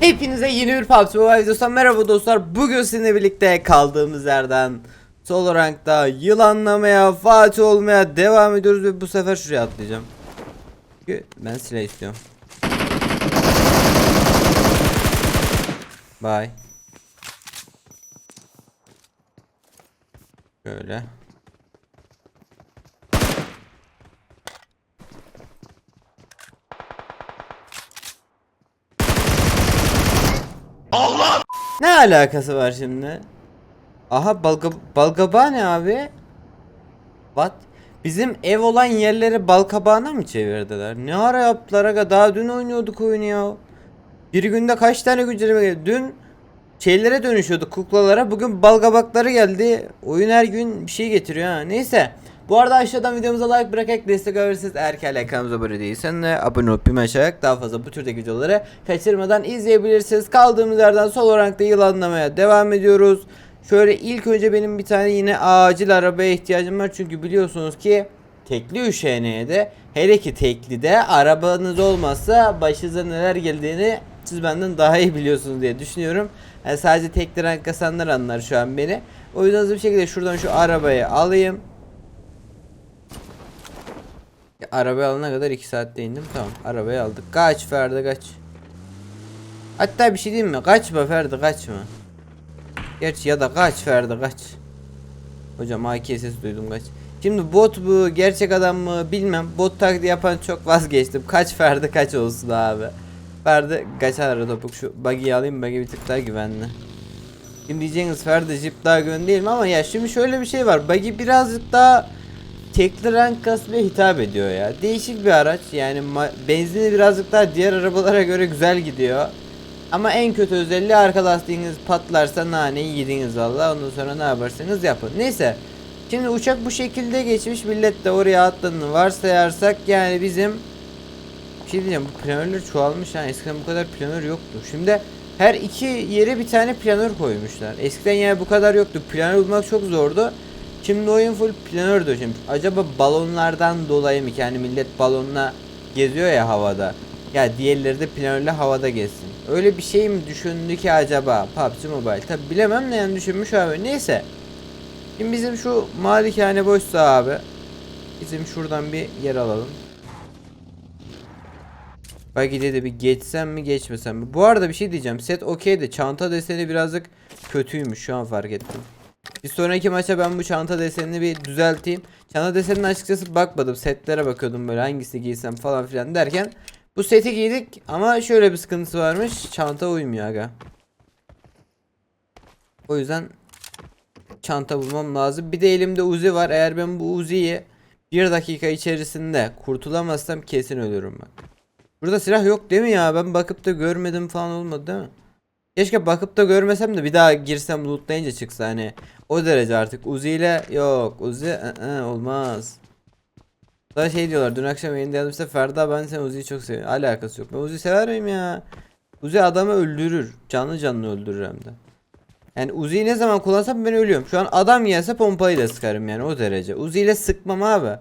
Hepinize yeni bir PUBG Mobile videosundan merhaba dostlar. Bugün sizinle birlikte kaldığımız yerden solo rankta yılanlamaya, Fatih olmaya devam ediyoruz ve bu sefer şuraya atlayacağım. Çünkü ben silah istiyorum. Bye. Şöyle. Ne alakası var şimdi? Aha balga balgaba ne abi? What? Bizim ev olan yerleri balkabağına mı çevirdiler? Ne ara yaptılar aga? Daha dün oynuyorduk oyunu ya. Bir günde kaç tane güncelleme geldi? Dün şeylere dönüşüyorduk kuklalara. Bugün balgabakları geldi. Oyun her gün bir şey getiriyor ha. Neyse. Bu arada aşağıdan videomuza like bırakarak destek alırsanız eğer ki hala kanalımıza abone değilsen de abone olup bir aşağıya daha fazla bu türdeki videoları kaçırmadan izleyebilirsiniz. Kaldığımız yerden sol rankta yılanlamaya devam ediyoruz. Şöyle ilk önce benim bir tane yine acil arabaya ihtiyacım var. Çünkü biliyorsunuz ki tekli üşeneye hele ki tekli de arabanız olmazsa başınıza neler geldiğini siz benden daha iyi biliyorsunuz diye düşünüyorum. Yani sadece tekli rank kasanlar anlar şu an beni. O yüzden hızlı bir şekilde şuradan şu arabayı alayım. Arabayı alana kadar 2 saatte indim. Tamam arabayı aldık. Kaç Ferdi kaç. Hatta bir şey diyeyim mi? Kaçma Ferdi kaçma. Gerçi ya da kaç Ferdi kaç. Hocam AK sesi duydum kaç. Şimdi bot bu gerçek adam mı bilmem. Bot taklidi yapan çok vazgeçtim. Kaç Ferdi kaç olsun abi. Ferdi kaçar ara topuk şu buggy'yi alayım buggy bir tık daha güvenli. Şimdi diyeceksiniz Ferdi jip daha güvenli değil mi ama ya şimdi şöyle bir şey var. Buggy birazcık daha tekli rank kasmaya hitap ediyor ya. Değişik bir araç yani benzini birazcık daha diğer arabalara göre güzel gidiyor. Ama en kötü özelliği arka lastiğiniz patlarsa naneyi yediniz valla ondan sonra ne yaparsanız yapın. Neyse. Şimdi uçak bu şekilde geçmiş millet de oraya atladığını varsayarsak yani bizim bir şey diyeceğim bu planörler çoğalmış ha eskiden bu kadar planör yoktu. Şimdi her iki yere bir tane planör koymuşlar. Eskiden yani bu kadar yoktu. Planör bulmak çok zordu. Şimdi oyun full planör döşemiş. Acaba balonlardan dolayı mı yani millet balonla geziyor ya havada. Ya diğerleri de planörle havada gezsin. Öyle bir şey mi düşündü ki acaba PUBG Mobile? Tabi bilemem ne yani düşünmüş abi. Neyse. Şimdi bizim şu malikane boşsa abi. Bizim şuradan bir yer alalım. Buggy'de de bir geçsem mi geçmesem mi? Bu arada bir şey diyeceğim. Set okey de çanta deseni birazcık kötüymüş şu an fark ettim. Bir sonraki maça ben bu çanta desenini bir düzelteyim. Çanta desenine açıkçası bakmadım. Setlere bakıyordum böyle hangisini giysem falan filan derken. Bu seti giydik ama şöyle bir sıkıntısı varmış. Çanta uymuyor aga. O yüzden çanta bulmam lazım. Bir de elimde Uzi var. Eğer ben bu Uzi'yi bir dakika içerisinde kurtulamazsam kesin ölürüm bak. Burada silah yok değil mi ya? Ben bakıp da görmedim falan olmadı değil mi? Keşke bakıp da görmesem de bir daha girsem lootlayınca çıksa hani o derece artık Uzi ile yok Uzi ı-ı, olmaz. Daha şey diyorlar dün akşam yayında yazmışta Ferda ben sen Uzi'yi çok seviyorum. Alakası yok. Ben Uzi sever miyim ya? Uzi adamı öldürür. Canlı canlı öldürür hem de. Yani Uzi'yi ne zaman kullansam ben ölüyorum. Şu an adam gelse pompayla sıkarım yani o derece. Uzi ile sıkmam abi.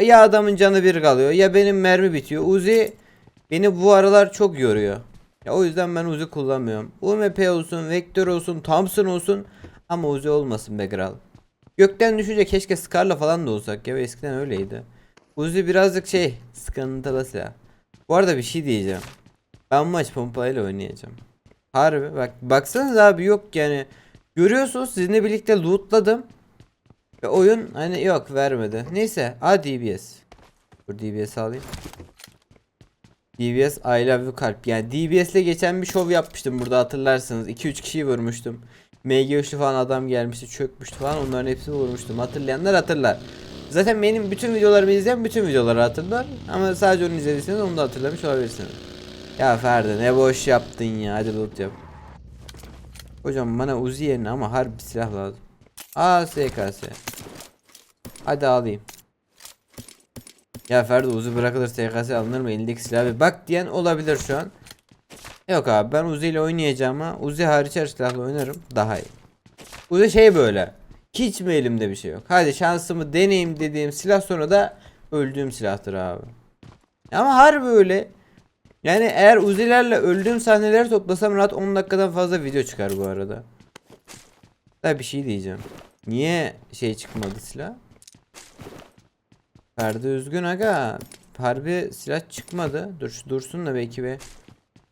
Ya adamın canı bir kalıyor ya benim mermi bitiyor. Uzi beni bu aralar çok yoruyor. Ya o yüzden ben Uzi kullanmıyorum. UMP olsun, Vektör olsun, Thompson olsun ama Uzi olmasın be kral. Gökten düşünce keşke Scar'la falan da olsak ya eskiden öyleydi. Uzi birazcık şey sıkıntılı silah. Bu arada bir şey diyeceğim. Ben maç pompayla oynayacağım. Harbi bak baksanız abi yok yani. Görüyorsunuz sizinle birlikte lootladım. Ve oyun hani yok vermedi. Neyse hadi DBS. Dur DBS alayım. DBS I love you kalp. Yani DBS ile geçen bir şov yapmıştım burada hatırlarsınız. 2-3 kişiyi vurmuştum. MG üçlü falan adam gelmişti çökmüştü falan onların hepsini vurmuştum. Hatırlayanlar hatırlar. Zaten benim bütün videolarımı izleyen bütün videoları hatırlar. Ama sadece onu izlediyseniz onu da hatırlamış olabilirsiniz. Ya Ferdi ne boş yaptın ya hadi loot yap. Hocam bana Uzi yerine ama harbi silah lazım. Aa SKS. Hadi alayım. Ya Ferdi Uzi bırakılır SKS alınır mı elindeki silah bir bak diyen olabilir şu an. Yok abi ben Uzi ile oynayacağım ama Uzi hariç her silahla oynarım daha iyi. Uzi şey böyle. Hiç mi elimde bir şey yok. Hadi şansımı deneyeyim dediğim silah sonra da öldüğüm silahtır abi. Ama harbi öyle. Yani eğer Uzi'lerle öldüğüm sahneleri toplasam rahat 10 dakikadan fazla video çıkar bu arada. Da bir şey diyeceğim. Niye şey çıkmadı silah? Ferdi üzgün aga. Harbi silah çıkmadı. Dur şu dursun da belki bir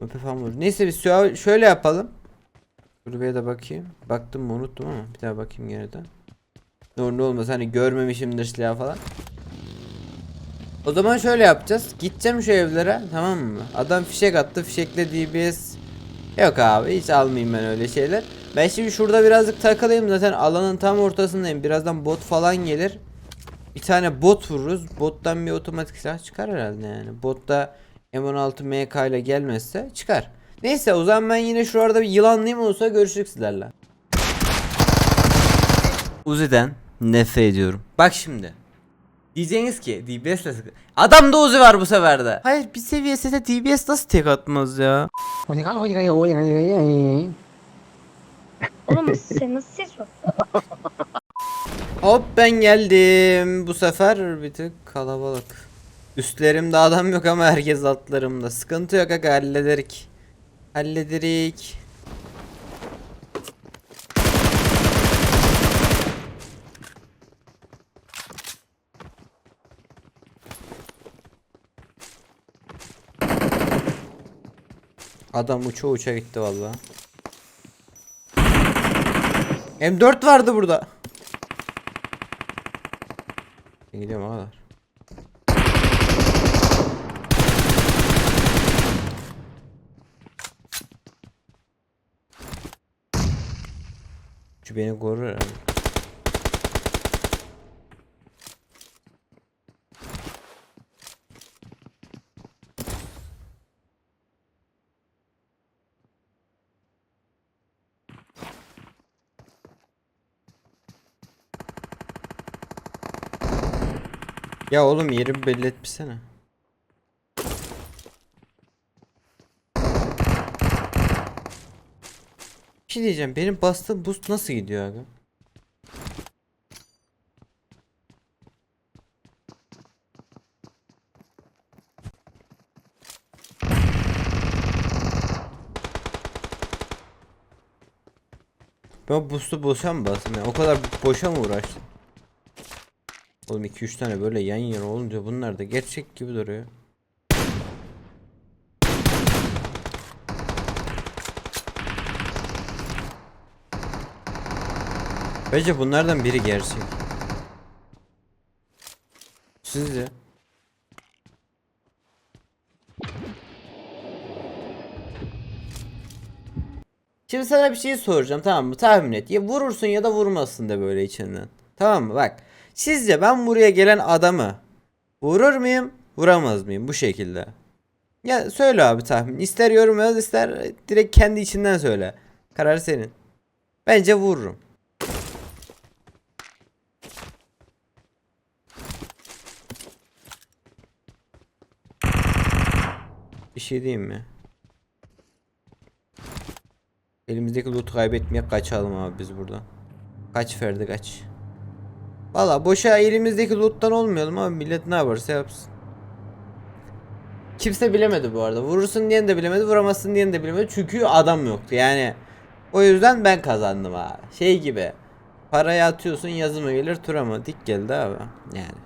öpe falan vurur. Neyse biz şöyle yapalım. Kulübeye de bakayım. Baktım mı unuttum ama bir daha bakayım geriden. Ne olur ne olmaz hani görmemişimdir silahı falan. O zaman şöyle yapacağız. Gideceğim şu evlere tamam mı? Adam fişek attı. Fişekle DBS yok abi hiç almayayım ben öyle şeyler. Ben şimdi şurada birazcık takılayım zaten alanın tam ortasındayım. Birazdan bot falan gelir. Bir tane bot vururuz. Bottan bir otomatik silah çıkar herhalde yani. Botta M16 MK ile gelmezse çıkar. Neyse o zaman ben yine şurada bir yılanlayayım olsa görüşürüz sizlerle. Uzi'den nefret ediyorum. Bak şimdi. Diyeceğiniz ki DBS ile sıkı- Adamda Uzi var bu sefer de. Hayır bir seviye sete DBS nasıl tek atmaz ya? Oğlum sen nasıl ses? Hop ben geldim. Bu sefer bir tık kalabalık. Üstlerimde adam yok ama herkes altlarımda. Sıkıntı yok aga hallederik. Hallederik. Adam uça uça gitti valla. M4 vardı burada. Ben gidiyorum o kadar. Şu beni korur herhalde. Ya oğlum yerimi belli etmişsene. Bir şey diyeceğim. Benim bastığım boost nasıl gidiyor abi? Ben boost'u boşa mı bastım ya? O kadar boşa mı uğraştım? Oğlum 2-3 tane böyle yan yana olunca bunlar da gerçek gibi duruyor. Bence bunlardan biri gerçek. Sizce? Şimdi sana bir şey soracağım tamam mı? Tahmin et. Ya vurursun ya da vurmazsın da böyle içinden. Tamam mı? Bak. Sizce ben buraya gelen adamı vurur muyum? Vuramaz mıyım? Bu şekilde. Ya söyle abi tahmin. İster yorum yaz ister direkt kendi içinden söyle. Karar senin. Bence vururum. Bir şey diyeyim mi? Elimizdeki loot kaybetmeye kaçalım abi biz buradan. Kaç Ferdi kaç. Valla boşa elimizdeki loot'tan olmayalım ama millet ne yaparsa yapsın. Kimse bilemedi bu arada. Vurursun diyen de bilemedi, vuramazsın diyen de bilemedi. Çünkü adam yoktu yani. O yüzden ben kazandım ha. Şey gibi. Parayı atıyorsun yazı mı gelir tura mı? Dik geldi abi. Yani.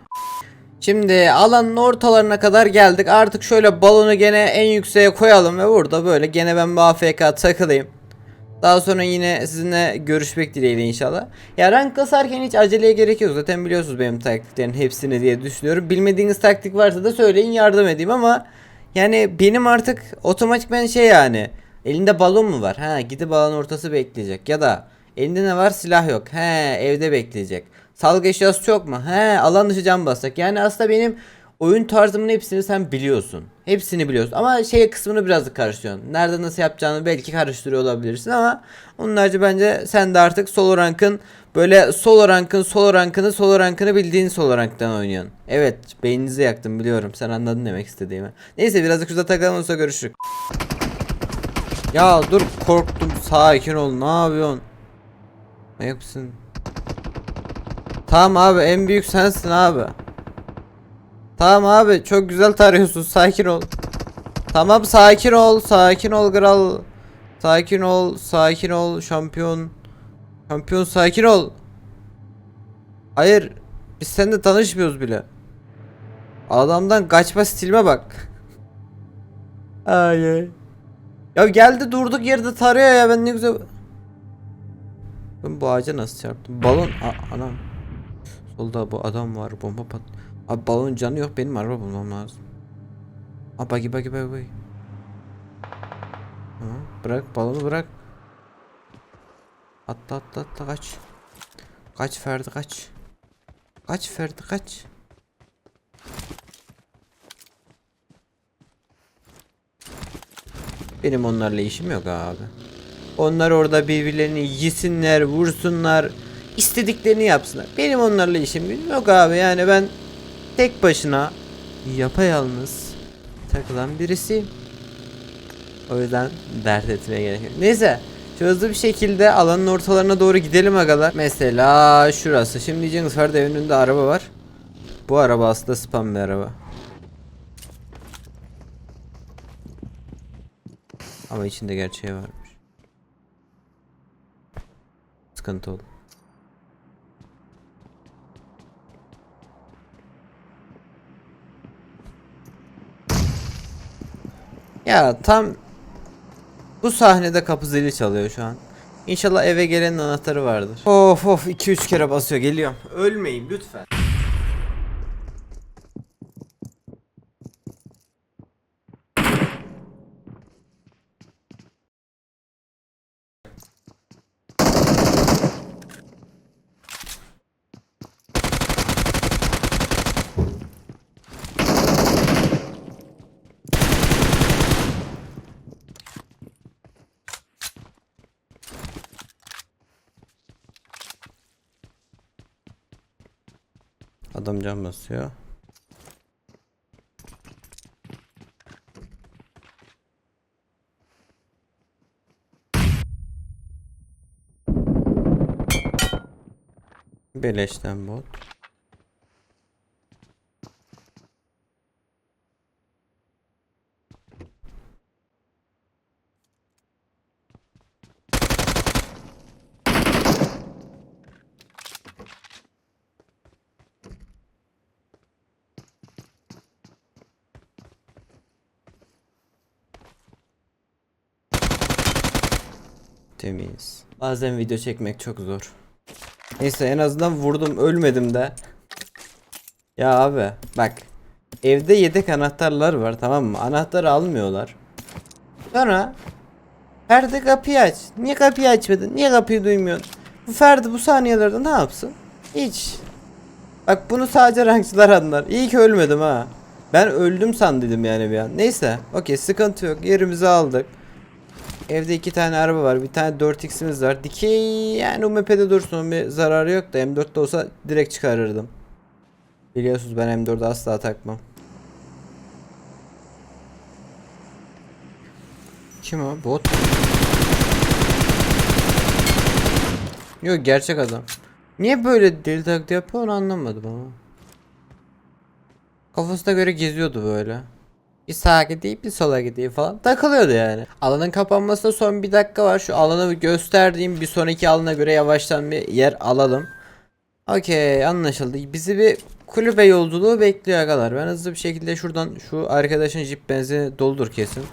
Şimdi alanın ortalarına kadar geldik. Artık şöyle balonu gene en yükseğe koyalım ve burada böyle gene ben bir AFK takılayım. Daha sonra yine sizinle görüşmek dileğiyle inşallah. Ya rank kasarken hiç aceleye gerek yok. Zaten biliyorsunuz benim taktiklerin hepsini diye düşünüyorum. Bilmediğiniz taktik varsa da söyleyin yardım edeyim ama yani benim artık otomatikmen şey yani elinde balon mu var? Ha gidip balon ortası bekleyecek ya da elinde ne var? Silah yok. He evde bekleyecek. Salgı eşyası çok mu? He alan dışı cam basacak. Yani aslında benim oyun tarzımın hepsini sen biliyorsun. Hepsini biliyorsun. Ama şey kısmını birazcık karıştırıyorsun. Nerede nasıl yapacağını belki karıştırıyor olabilirsin ama onun bence sen de artık solo rankın böyle solo rankın solo rankını solo rankını bildiğin solo ranktan oynuyorsun. Evet beyninizi yaktım biliyorum. Sen anladın demek istediğimi. Neyse birazcık şurada takalım olsa görüşürük. Ya dur korktum sakin ol ne yapıyorsun? Ayak mısın? Tamam abi en büyük sensin abi. Tamam abi çok güzel tarıyorsun sakin ol. Tamam sakin ol, sakin ol kral. Sakin ol, sakin ol şampiyon. Şampiyon sakin ol. Hayır, biz seninle tanışmıyoruz bile. Adamdan kaçma stilime bak. Ay ay. Ya geldi durduk yerde tarıyor ya ben ne güzel. Ben bu ağaca nasıl çarptım? Balon A- anam. Solda bu adam var bomba pat. Abi balonun canı yok benim araba bulmam lazım. Aa bagi bagi bagi bagi. Bırak balonu bırak. Atla atla atla kaç. Kaç Ferdi kaç. Kaç Ferdi kaç. Benim onlarla işim yok abi. Onlar orada birbirlerini yesinler, vursunlar, istediklerini yapsınlar. Benim onlarla işim yok abi. Yani ben tek başına yapayalnız takılan birisiyim. O yüzden dert etmeye gerek yok. Neyse. Hızlı bir şekilde alanın ortalarına doğru gidelim agalar. Mesela şurası. Şimdi diyeceksiniz Ferdi önünde araba var. Bu araba aslında spam bir araba. Ama içinde gerçeği varmış. Sıkıntı oldu. Ya tam bu sahnede kapı zili çalıyor şu an. İnşallah eve gelenin anahtarı vardır. Of of 2-3 kere basıyor geliyorum. Ölmeyin lütfen. Cam basıyor. Beleşten bot. Temiz. Bazen video çekmek çok zor. Neyse en azından vurdum ölmedim de. Ya abi bak. Evde yedek anahtarlar var tamam mı? Anahtarı almıyorlar. Sonra Ferdi kapıyı aç. Niye kapıyı açmadın? Niye kapıyı duymuyorsun? Bu Ferdi bu saniyelerde ne yapsın? Hiç. Bak bunu sadece rankçılar anlar. İyi ki ölmedim ha. Ben öldüm sandıydım yani bir an. Neyse. Okey sıkıntı yok. Yerimizi aldık. Evde iki tane araba var. Bir tane 4x'imiz var. Dikey yani UMP'de dursun. Bir zararı yok da M4'te olsa direkt çıkarırdım. Biliyorsunuz ben M4'ü asla takmam. Kim o? Bot. Yok gerçek adam. Niye böyle deli taklidi yapıyor onu anlamadım ama. Kafasına göre geziyordu böyle. Bir sağa gideyim bir sola gideyim falan takılıyordu yani. Alanın kapanmasına son bir dakika var. Şu alanı gösterdiğim bir sonraki alana göre yavaştan bir yer alalım. Okey anlaşıldı. Bizi bir kulübe yolculuğu bekliyor arkadaşlar. Ben hızlı bir şekilde şuradan şu arkadaşın jip benzini doldur kesin.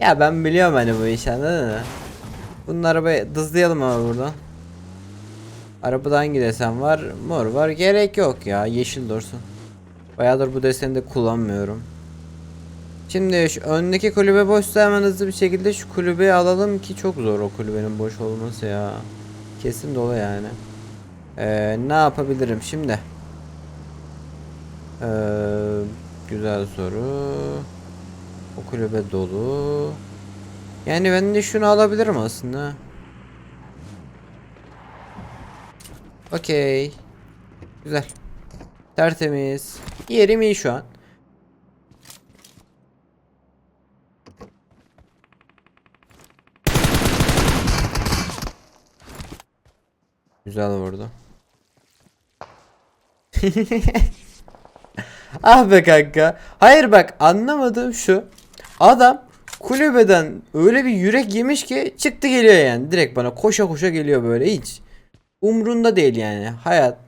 Ya ben biliyorum hani bu işi anladın mı? Bunun arabayı dızlayalım ama buradan. Arabada hangi desen var? Mor var. Gerek yok ya. Yeşil dursun. Bayağıdır bu deseni de kullanmıyorum. Şimdi şu öndeki kulübe boşsa hemen hızlı bir şekilde şu kulübeyi alalım ki çok zor o kulübenin boş olması ya. Kesin dolu yani. Ee, ne yapabilirim şimdi? Ee, güzel soru. O kulübe dolu. Yani ben de şunu alabilirim aslında. Okey. Güzel. Tertemiz. Yerim iyi şu an. Güzel vurdu. ah be kanka. Hayır bak anlamadığım şu. Adam kulübeden öyle bir yürek yemiş ki çıktı geliyor yani. Direkt bana koşa koşa geliyor böyle hiç. Umrunda değil yani hayat.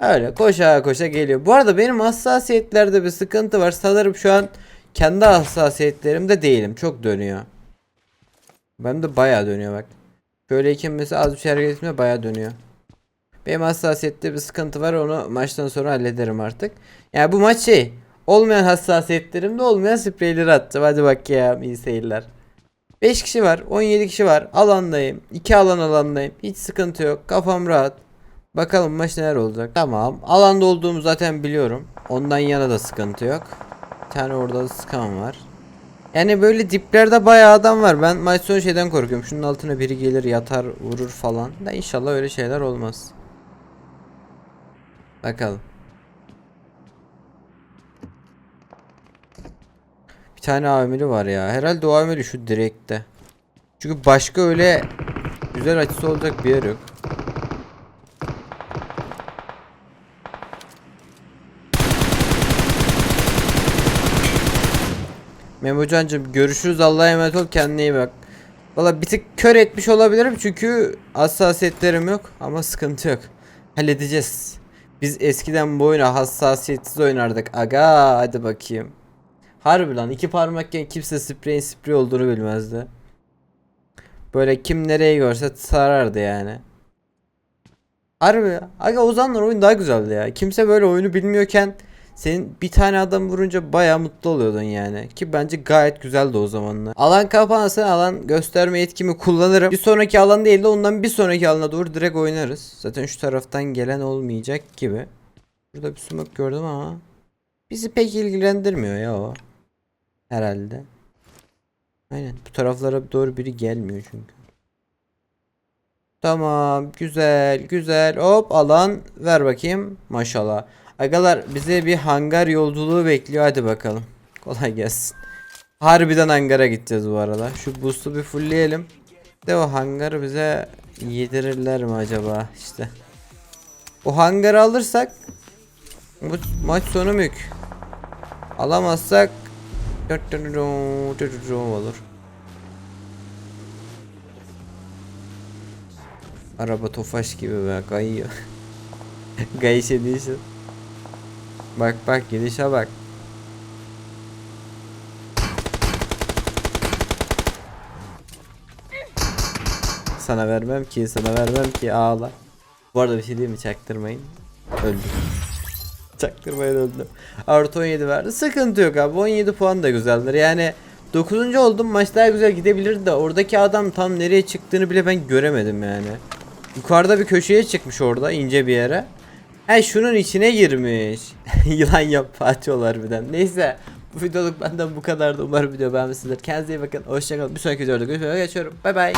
Öyle koşa koşa geliyor. Bu arada benim hassasiyetlerde bir sıkıntı var. Sanırım şu an kendi hassasiyetlerimde değilim. Çok dönüyor. Benim de bayağı dönüyor bak. Şöyleyken mesela az bir şey hareket ettiğimde bayağı dönüyor. Benim hassasiyette bir sıkıntı var onu maçtan sonra hallederim artık. Yani bu maç şey olmayan hassasiyetlerimde olmayan spreyleri attım. Hadi bak ya iyi seyirler. 5 kişi var 17 kişi var. Alandayım 2 alan alandayım. Hiç sıkıntı yok kafam rahat. Bakalım maç neler olacak. Tamam alanda olduğumu zaten biliyorum. Ondan yana da sıkıntı yok. Bir tane orada da sıkan var. Yani böyle diplerde bayağı adam var. Ben maç sonu şeyden korkuyorum. Şunun altına biri gelir yatar vurur falan. Da inşallah öyle şeyler olmaz Bakalım Bir tane amiri var ya. Herhalde o amiri şu direkte. Çünkü başka öyle güzel açısı olacak bir yer yok. Memocancım görüşürüz Allah'a emanet ol kendine iyi bak. Valla bir tık kör etmiş olabilirim çünkü hassasiyetlerim yok ama sıkıntı yok. Halledeceğiz. Biz eskiden bu oyunu hassasiyetsiz oynardık. Aga hadi bakayım. Harbi lan iki parmakken kimse spreyin sprey olduğunu bilmezdi. Böyle kim nereye görse sarardı yani. Harbi. Aga o zamanlar oyun daha güzeldi ya. Kimse böyle oyunu bilmiyorken senin bir tane adam vurunca baya mutlu oluyordun yani. Ki bence gayet güzeldi o zamanlar. Alan kapanırsa alan gösterme yetkimi kullanırım. Bir sonraki alan değil de ondan bir sonraki alana doğru direkt oynarız. Zaten şu taraftan gelen olmayacak gibi. Burada bir smoke gördüm ama. Bizi pek ilgilendirmiyor ya o. Herhalde. Aynen. Bu taraflara doğru biri gelmiyor çünkü. Tamam. Güzel. Güzel. Hop alan. Ver bakayım. Maşallah. Agalar bize bir hangar yolculuğu bekliyor. Hadi bakalım. Kolay gelsin. Harbiden hangara gideceğiz bu arada. Şu boost'u bir fullleyelim. De o hangarı bize yedirirler mi acaba işte. O hangarı alırsak bu maç sonu mük. Alamazsak olur. Araba tofaş gibi be kayıyor. Gayış ediyorsun. Bak bak gidişe bak. Sana vermem ki sana vermem ki ağla. Bu arada bir şey değil mi çaktırmayın. Öldüm. Çaktırmayın öldüm. Artı 17 verdi. Sıkıntı yok abi. 17 puan da güzeldir. Yani 9. oldum. Maç daha güzel gidebilirdi de oradaki adam tam nereye çıktığını bile ben göremedim yani. Yukarıda bir köşeye çıkmış orada ince bir yere. He şunun içine girmiş. Yılan yap Fatih birden. Neyse bu videoluk benden bu kadardı. Umarım video beğenmişsinizdir. Kendinize iyi bakın. Hoşçakalın. Bir sonraki videoda görüşmek üzere. Geçiyorum. Bay bay.